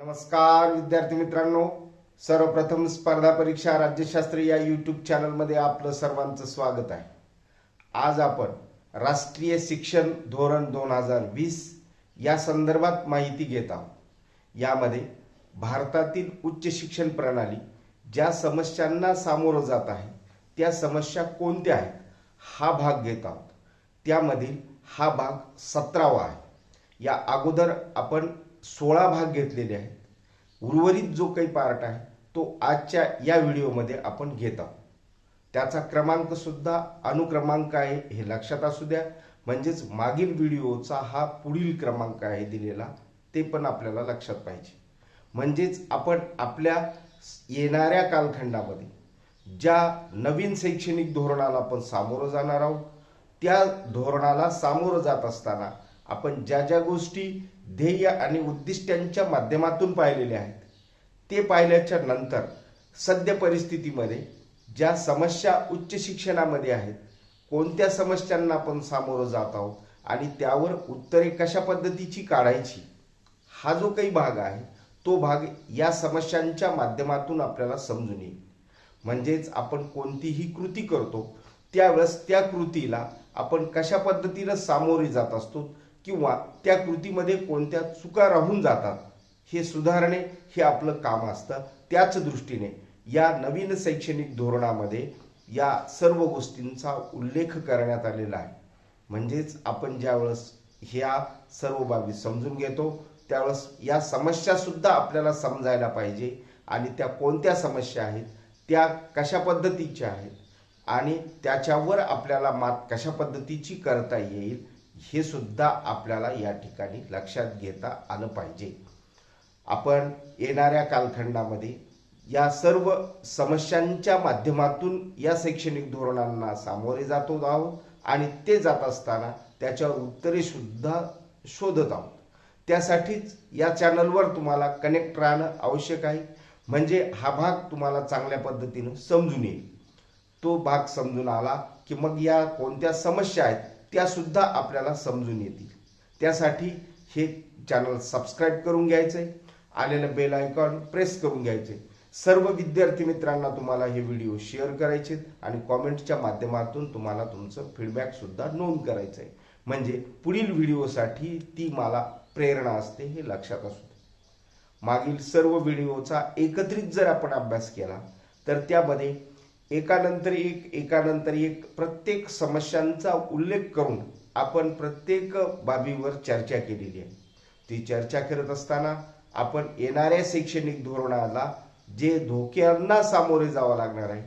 नमस्कार विद्यार्थी मित्रांनो. सर्वप्रथम स्पर्धा परीक्षा राज्यशास्त्र या यूट्यूब चॅनलमध्ये आपलं सर्वांचं स्वागत आहे. आज आपण राष्ट्रीय शिक्षण धोरण दोन हजार वीस या संदर्भात माहिती घेत आहोत. यामध्ये भारतातील उच्च शिक्षण प्रणाली ज्या समस्यांना सामोरं जात आहे त्या समस्या कोणत्या आहेत हा भाग घेत आहोत. त्यामधील हा भाग सतरावा आहे. या अगोदर आपण सोळा भाग घेतलेले आहेत. उर्वरित जो काही पार्ट आहे तो आजच्या या व्हिडिओमध्ये आपण घेत आहोत. त्याचा क्रमांकसुद्धा अनुक्रमांक आहे हे लक्षात असू द्या. म्हणजेच मागील व्हिडिओचा हा पुढील क्रमांक आहे दिलेला ते पण आपल्याला लक्षात पाहिजे. म्हणजेच आपण आपल्या येणाऱ्या कालखंडामध्ये ज्या नवीन शैक्षणिक धोरणाला आपण सामोरं जाणार आहोत त्या धोरणाला सामोरं जात असताना आपण ज्या ज्या गोष्टी ध्येय आणि उद्दिष्टांच्या माध्यमातून पाहिलेले आहेत. ते पाहिल्याच्या नंतर सद्य परिस्थितीमध्ये ज्या समस्या उच्च शिक्षणामध्ये आहेत कोणत्या समस्यांना आपण सामोरं जात आहोत आणि त्यावर उत्तरे कशा पद्धतीची काढायची हा जो काही भाग आहे तो भाग या समस्यांच्या माध्यमातून आपल्याला समजून येईल. म्हणजेच आपण कोणतीही कृती करतो त्यावेळेस त्या कृतीला आपण कशा पद्धतीनं सामोरे जात असतो किंवा त्या कृतीमध्ये कोणत्या चुका राहून जातात हे सुधारणे हे आपलं काम असतं. त्याच दृष्टीने या नवीन शैक्षणिक धोरणामध्ये या सर्व गोष्टींचा उल्लेख करण्यात आलेला आहे. म्हणजेच आपण ज्यावेळेस ह्या सर्व बाबी समजून घेतो त्यावेळेस या समस्यासुद्धा आपल्याला समजायला पाहिजे आणि त्या कोणत्या समस्या आहेत त्या कशा पद्धतीच्या आहेत आणि त्याच्यावर आपल्याला मात कशा पद्धतीची करता येईल हे सुद्धा आपल्याला या ठिकाणी लक्षात घेता आलं पाहिजे. आपण येणाऱ्या कालखंडामध्ये या सर्व समस्यांच्या माध्यमातून या शैक्षणिक धोरणांना सामोरे जातो आहोत आणि ते जात असताना त्याच्यावर उत्तरे सुद्धा शोधत आहोत. त्यासाठीच या चॅनलवर तुम्हाला कनेक्ट राहणं आवश्यक आहे. म्हणजे हा भाग तुम्हाला चांगल्या पद्धतीनं समजून येईल. तो भाग समजून आला की मग या कोणत्या समस्या आहेत त्यासुद्धा आपल्याला समजून येतील. त्यासाठी हे चॅनल सबस्क्राईब करून घ्यायचंय. आलेलं बेल आयकॉन प्रेस करून घ्यायचे सर्व विद्यार्थी मित्रांना तुम्हाला हे व्हिडिओ शेअर करायचे आणि कॉमेंटच्या माध्यमातून तुम्हाला तुमचं फीडबॅक सुद्धा नोंद करायचं आहे म्हणजे पुढील व्हिडिओसाठी ती मला प्रेरणा असते हे लक्षात असू दे. मागील सर्व व्हिडिओचा एकत्रित जर आपण अभ्यास केला तर त्यामध्ये एकानंतर एक एकानंतर एक प्रत्येक समस्यांचा उल्लेख करून आपण प्रत्येक बाबीवर चर्चा केलेली आहे. ती चर्चा करत असताना आपण येणाऱ्या शैक्षणिक धोरणाला जे धोक्यांना सामोरे जावं लागणार आहे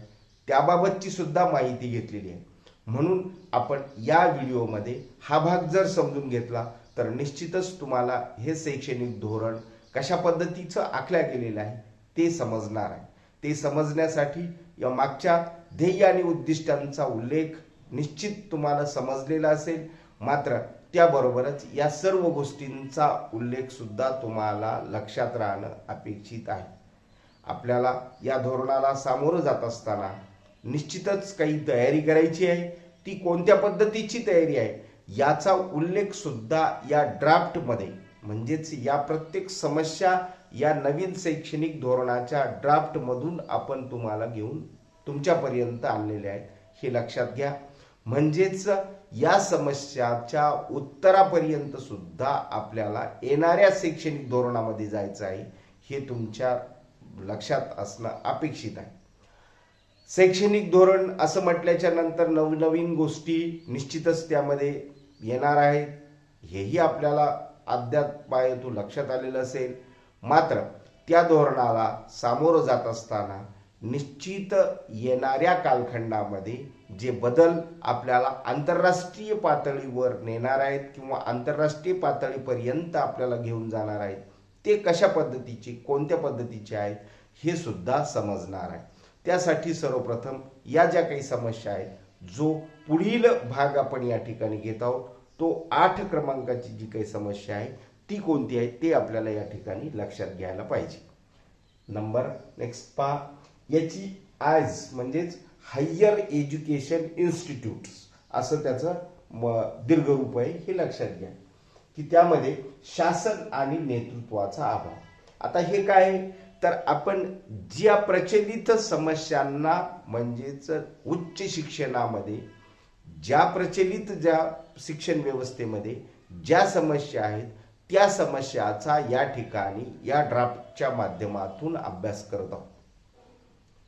त्याबाबतची सुद्धा माहिती घेतलेली आहे. म्हणून आपण या व्हिडिओमध्ये हा भाग जर समजून घेतला तर निश्चितच तुम्हाला हे शैक्षणिक धोरण कशा पद्धतीचं आखल्या गेलेलं आहे ते समजणार आहे. ते समजण्यासाठी या मागच्या ध्येय आणि उद्दिष्टांचा उल्लेख निश्चित तुम्हाला समजलेला असेल. मात्र त्याबरोबरच या सर्व गोष्टींचा उल्लेख सुद्धा तुम्हाला लक्षात राहणं अपेक्षित आहे. आपल्याला या धोरणाला सामोरं जात असताना निश्चितच काही तयारी करायची आहे. ती कोणत्या पद्धतीची तयारी आहे? याचा उल्लेख सुद्धा या ड्राफ्टमध्ये म्हणजेच या प्रत्येक समस्या या नवीन शैक्षणिक धोरणाच्या ड्राफ्टमधून आपण तुम्हाला घेऊन तुमच्यापर्यंत आणलेले आहेत हे लक्षात घ्या. म्हणजेच या समस्याच्या उत्तरापर्यंत सुद्धा आपल्याला येणाऱ्या शैक्षणिक धोरणामध्ये जायचं आहे हे तुमच्या लक्षात असणं अपेक्षित आहे. शैक्षणिक धोरण असं म्हटल्याच्या नंतर नवनवीन गोष्टी निश्चितच त्यामध्ये येणार आहेत. हेही आपल्याला अद्याप लक्षात आलेलं असेल. मात्र त्या धोरणाला सामोरं जात असताना निश्चित येणाऱ्या कालखंडामध्ये जे बदल आपल्याला आंतरराष्ट्रीय पातळीवर नेणार आहेत किंवा आंतरराष्ट्रीय पातळीपर्यंत आपल्याला घेऊन जाणार आहेत ते कशा पद्धतीचे कोणत्या पद्धतीचे आहेत हे सुद्धा समजणार आहे. त्यासाठी सर्वप्रथम या ज्या काही समस्या आहेत जो पुढील भाग आपण या ठिकाणी घेत आहोत तो आठ क्रमांकाची जी काही समस्या आहे ती कोणती आहे ते आपल्याला या ठिकाणी लक्षात घ्यायला पाहिजे. नंबर नेक्स्ट पा याची आज म्हणजेच हायर एज्युकेशन इन्स्टिट्यूट असं त्याचं म दीर्घरूप आहे हे लक्षात घ्या. की त्यामध्ये शासन आणि नेतृत्वाचा अभाव. आता हे काय आहे? तर आपण ज्या प्रचलित समस्यांना म्हणजेच उच्च शिक्षणामध्ये ज्या प्रचलित ज्या शिक्षण व्यवस्थेमध्ये ज्या समस्या आहेत त्या समस्याचा या ठिकाणी या ड्राफ्टच्या माध्यमातून अभ्यास करत आहोत.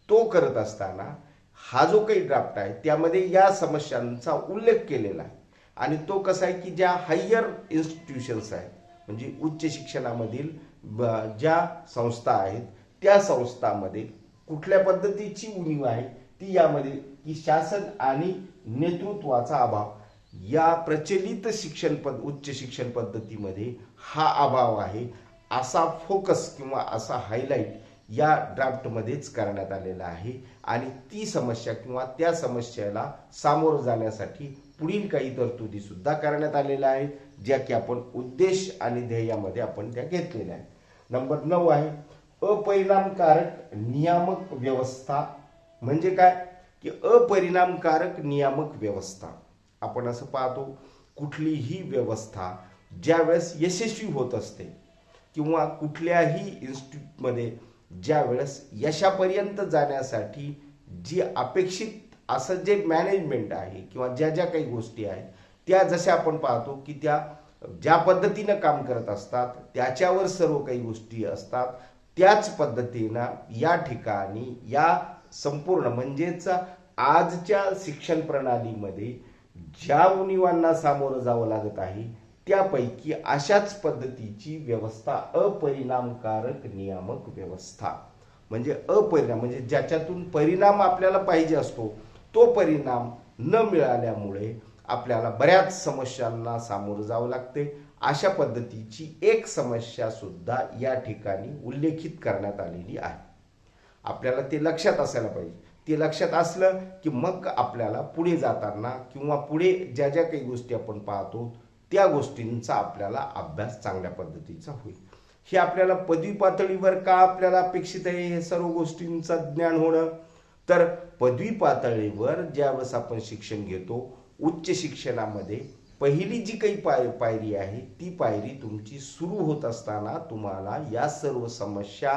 तो करत असताना हा जो काही ड्राफ्ट आहे त्यामध्ये या समस्यांचा उल्लेख केलेला आहे. आणि तो कसा आहे की ज्या हायर इन्स्टिट्यूशन्स आहेत म्हणजे उच्च शिक्षणामधील ज्या संस्था आहेत त्या संस्थामध्ये कुठल्या पद्धतीची उणीव आहे ती यामध्ये की शासन आणि नेतृत्वाचा अभाव. या प्रचलित शिक्षण पद उच्च शिक्षण पद्धतीमध्ये हा अभाव आहे. असा फोकस किंवा असा हायलाईट या ड्राफ्टमध्येच करण्यात आलेला आहे. आणि ती समस्या किंवा त्या समस्येला सामोरं जाण्यासाठी पुढील काही तरतुदी सुद्धा करण्यात आलेल्या आहेत ज्या की आपण उद्देश आणि ध्येयामध्ये आपण त्या घेतलेल्या आहेत. नंबर नऊ आहे अपरिणामकारक नियामक व्यवस्था म्हणजे काय? की अपरिणामकारक नियामक व्यवस्था. आपण असं पाहतो कुठलीही व्यवस्था ज्यावेळेस यशस्वी होत असते किंवा कुठल्याही इन्स्टिट्यूटमध्ये ज्या वेळेस यशापर्यंत जाण्यासाठी जी अपेक्षित असं जे मॅनेजमेंट आहे किंवा ज्या ज्या काही गोष्टी आहेत त्या जशा आपण पाहतो की त्या ज्या पद्धतीनं काम करत असतात त्याच्यावर सर्व काही गोष्टी असतात त्याच पद्धतीनं या ठिकाणी या संपूर्ण म्हणजेच आजच्या शिक्षण प्रणालीमध्ये ज्या उणीवांना सामोरं जावं लागत आहे त्यापैकी अशाच पद्धतीची व्यवस्था अपरिणामकारक नियामक व्यवस्था. म्हणजे अपरिणाम म्हणजे ज्याच्यातून परिणाम आपल्याला पाहिजे असतो तो परिणाम न मिळाल्यामुळे आपल्याला बऱ्याच समस्यांना सामोरं जावं लागते. अशा पद्धतीची एक समस्या सुद्धा या ठिकाणी उल्लेखित करण्यात आलेली आहे. आपल्याला ते लक्षात असायला पाहिजे. ते लक्षात असलं की मग आपल्याला पुढे जाताना किंवा पुढे ज्या ज्या काही गोष्टी आपण पाहतो त्या गोष्टींचा आपल्याला अभ्यास चांगल्या पद्धतीचा होईल. हे आपल्याला पदवी पातळीवर का आपल्याला अपेक्षित आहे हे सर्व गोष्टींचं ज्ञान होणं? तर पदवी पातळीवर ज्यावेळेस आपण शिक्षण घेतो उच्च शिक्षणामध्ये पहिली जी काही पाय पायरी आहे ती पायरी तुमची सुरू होत असताना तुम्हाला या सर्व समस्या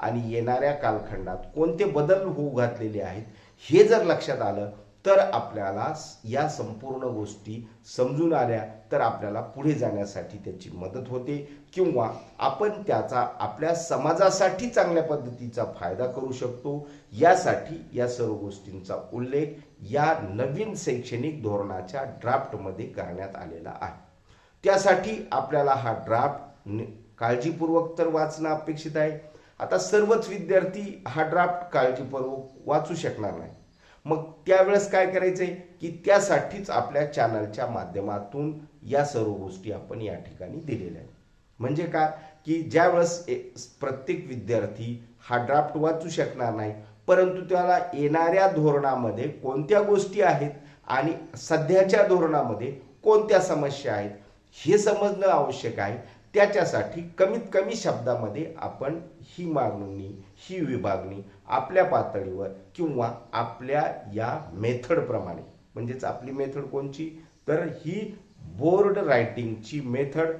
आणि येणाऱ्या कालखंडात कोणते बदल होऊ घातलेले आहेत हे जर लक्षात आलं तर आपल्याला या संपूर्ण गोष्टी समजून आल्या तर आपल्याला पुढे जाण्यासाठी त्याची मदत होते किंवा आपण त्याचा आपल्या समाजासाठी चांगल्या पद्धतीचा फायदा करू शकतो. यासाठी या सर्व गोष्टींचा उल्लेख या नवीन शैक्षणिक धोरणाच्या ड्राफ्टमध्ये करण्यात आलेला आहे. त्यासाठी आपल्याला हा ड्राफ्ट नि- काळजीपूर्वक तर वाचणं अपेक्षित आहे. आता सर्वच विद्यार्थी हा ड्राफ्ट काळजीपूर्वक वाचू शकणार नाही. मग त्यावेळेस काय करायचंय? की त्यासाठीच आपल्या चॅनलच्या माध्यमातून या सर्व गोष्टी आपण या ठिकाणी दिलेल्या आहेत. म्हणजे काय की ज्यावेळेस ए- प्रत्येक विद्यार्थी हा ड्राफ्ट वाचू शकणार नाही परंतु त्याला येणाऱ्या धोरणामध्ये कोणत्या गोष्टी आहेत आणि सध्याच्या धोरणामध्ये कोणत्या समस्या आहेत हे समजणं आवश्यक आहे. त्याच्यासाठी कमीत कमी शब्दामध्ये आपण ही मागणी ही विभागणी आपल्या पातळीवर किंवा आपल्या या मेथडप्रमाणे म्हणजेच आपली मेथड कोणची? तर ही बोर्ड रायटिंगची मेथड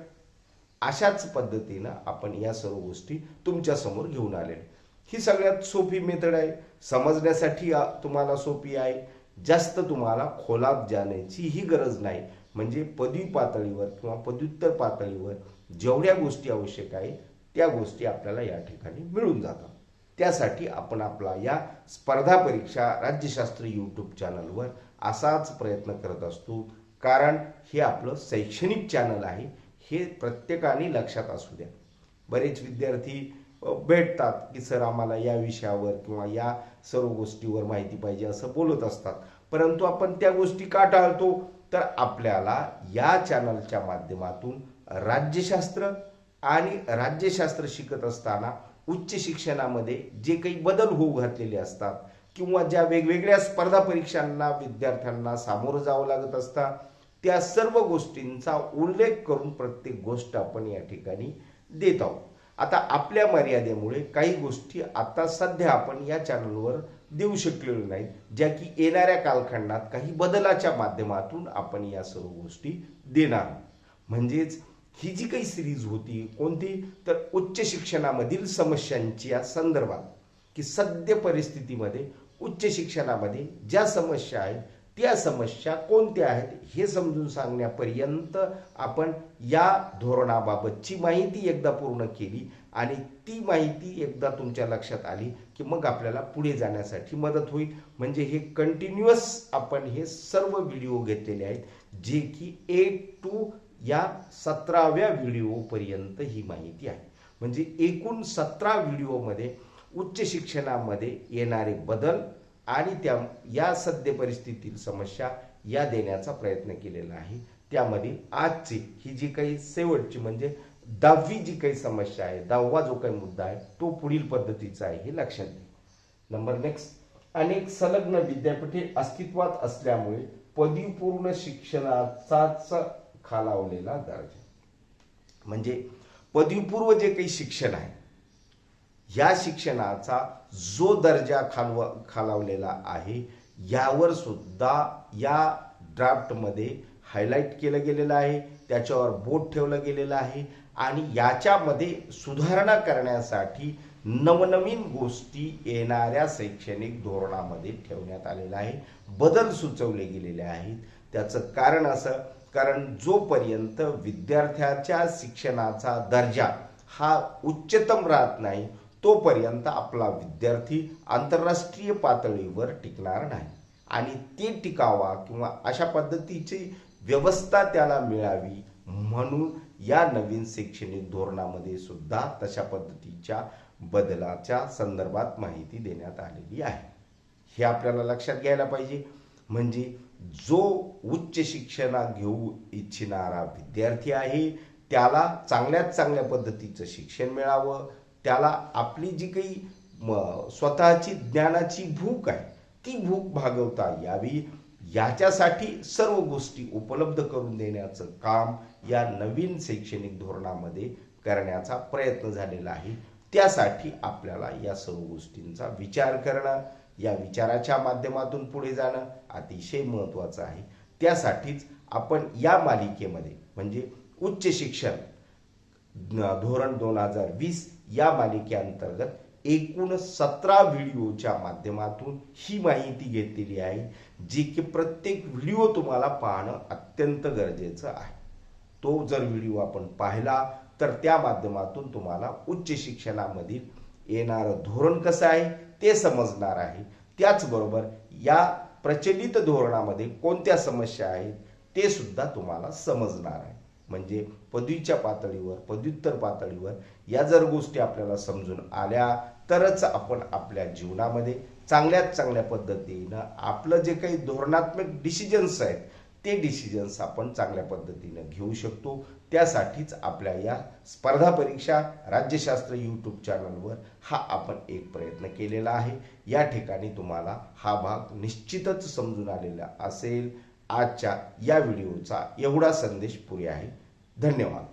अशाच पद्धतीनं आपण या सर्व गोष्टी तुमच्यासमोर घेऊन आलेल्या ही सगळ्यात सोपी मेथड आहे. समजण्यासाठी तुम्हाला सोपी आहे. जास्त तुम्हाला खोलात जाण्याचीही गरज नाही. म्हणजे पदवी पातळीवर किंवा पदव्युत्तर पातळीवर जेवढ्या गोष्टी आवश्यक आहे त्या गोष्टी आपल्याला या ठिकाणी मिळून जातात. त्यासाठी आपण आपला या स्पर्धा परीक्षा राज्यशास्त्र यूट्यूब चॅनलवर असाच प्रयत्न करत असतो. कारण हे आपलं शैक्षणिक चॅनल आहे हे प्रत्येकाने लक्षात असू द्या. बरेच विद्यार्थी भेटतात की सर आम्हाला या विषयावर किंवा या सर्व गोष्टीवर माहिती पाहिजे असं बोलत असतात. परंतु आपण त्या गोष्टी का टाळतो? तर आपल्याला या चॅनलच्या माध्यमातून राज्यशास्त्र आणि राज्यशास्त्र शिकत असताना उच्च शिक्षणामध्ये जे काही बदल होऊ घातलेले असतात किंवा ज्या वेगवेगळ्या स्पर्धा परीक्षांना विद्यार्थ्यांना सामोरं जावं लागत असतात त्या सर्व गोष्टींचा उल्लेख करून प्रत्येक गोष्ट आपण या ठिकाणी देत आहोत. आता आपल्या मर्यादेमुळे काही गोष्टी आता सध्या आपण या चॅनलवर देऊ शकलेलो नाहीत ज्या की येणाऱ्या कालखंडात काही बदलाच्या माध्यमातून आपण या सर्व गोष्टी देणार म्हणजेच ही जी काही सिरीज होती कोणती? तर उच्च शिक्षणामधील समस्यांची या संदर्भात की सद्य परिस्थितीमध्ये उच्च शिक्षणामध्ये ज्या समस्या आहेत त्या समस्या कोणत्या आहेत हे समजून सांगण्यापर्यंत आपण या धोरणाबाबतची माहिती एकदा पूर्ण केली आणि ती माहिती एकदा तुमच्या लक्षात आली की मग आपल्याला पुढे जाण्यासाठी मदत होईल. म्हणजे हे कंटिन्युअस आपण हे सर्व व्हिडिओ घेतलेले आहेत जे की ए टू या सतराव्या व्हिडिओपर्यंत ही माहिती आहे. म्हणजे एकूण सतरा व्हिडिओमध्ये उच्च शिक्षणामध्ये येणारे बदल आणि त्या या सद्य परिस्थितीतील समस्या या देण्याचा प्रयत्न केलेला आहे. त्यामध्ये आजची ही जी काही शेवटची म्हणजे दहावी जी काही समस्या आहे दहावा जो काही मुद्दा आहे तो पुढील पद्धतीचा आहे हे लक्षात घ्या. नंबर नेक्स्ट अनेक संलग्न विद्यापीठे अस्तित्वात असल्यामुळे पदवीपूर्ण शिक्षणाचाच खालावलेला दर्जा. म्हणजे पदवीपूर्व जे काही शिक्षण आहे या शिक्षणाचा जो दर्जा खालव खालावलेला आहे यावर सुद्धा या ड्राफ्टमध्ये हायलाईट केलं गेलेलं आहे त्याच्यावर बोट ठेवलं गेलेलं आहे आणि याच्यामध्ये सुधारणा करण्यासाठी नवनवीन गोष्टी येणाऱ्या शैक्षणिक धोरणामध्ये ठेवण्यात आलेलं आहे बदल सुचवले गेलेले आहेत. त्याचं कारण असं कारण जोपर्यंत विद्यार्थ्याच्या शिक्षणाचा दर्जा हा उच्चतम राहत नाही तोपर्यंत आपला विद्यार्थी आंतरराष्ट्रीय पातळीवर टिकणार नाही. आणि ते टिकावा किंवा अशा पद्धतीची व्यवस्था त्याला मिळावी म्हणून या नवीन शैक्षणिक धोरणामध्ये सुद्धा तशा पद्धतीच्या बदलाच्या संदर्भात माहिती देण्यात आलेली आहे. हे आपल्याला लक्षात घ्यायला पाहिजे. म्हणजे जो उच्च शिक्षणा घेऊ इच्छिणारा विद्यार्थी आहे त्याला चांगल्यात चांगल्या पद्धतीचं शिक्षण मिळावं. त्याला आपली जी काही म- स्वतःची ज्ञानाची भूक आहे ती भूक भागवता यावी. याच्यासाठी सर्व गोष्टी उपलब्ध करून देण्याचं काम या नवीन शैक्षणिक धोरणामध्ये करण्याचा प्रयत्न झालेला आहे. त्यासाठी आपल्याला या सर्व गोष्टींचा विचार करणं या विचाराच्या माध्यमातून पुढे जाणं अतिशय महत्त्वाचं आहे. त्यासाठीच आपण या मालिकेमध्ये म्हणजे उच्च शिक्षण धोरण दोन हजार वीस या मालिकेअंतर्गत एकूण सतरा व्हिडिओच्या माध्यमातून ही माहिती घेतलेली आहे जी की प्रत्येक व्हिडिओ तुम्हाला पाहणं अत्यंत गरजेचं आहे. तो जर व्हिडिओ आपण पाहिला तर त्या माध्यमातून तुम्हाला उच्च शिक्षणामधील येणारं धोरण कसं आहे ते समजणार आहे. त्याचबरोबर या प्रचलित धोरणामध्ये कोणत्या समस्या आहेत ते सुद्धा तुम्हाला समजणार आहे. म्हणजे पदवीच्या पातळीवर पदव्युत्तर पातळीवर या जर गोष्टी आपल्याला समजून आल्या तरच आपण आपल्या जीवनामध्ये चांगल्यात चांगल्या पद्धतीनं आपलं जे काही धोरणात्मक डिसिजन्स आहेत ते डिसिजन्स आपण चांगल्या पद्धतीनं घेऊ शकतो. त्यासाठीच आपल्या या स्पर्धा परीक्षा राज्यशास्त्र यूट्यूब चॅनलवर हा आपण एक प्रयत्न केलेला आहे. या ठिकाणी तुम्हाला हा भाग निश्चितच समजून आलेला असेल. आजच्या या व्हिडिओचा एवढा संदेश पुरे आहे. धन्यवाद.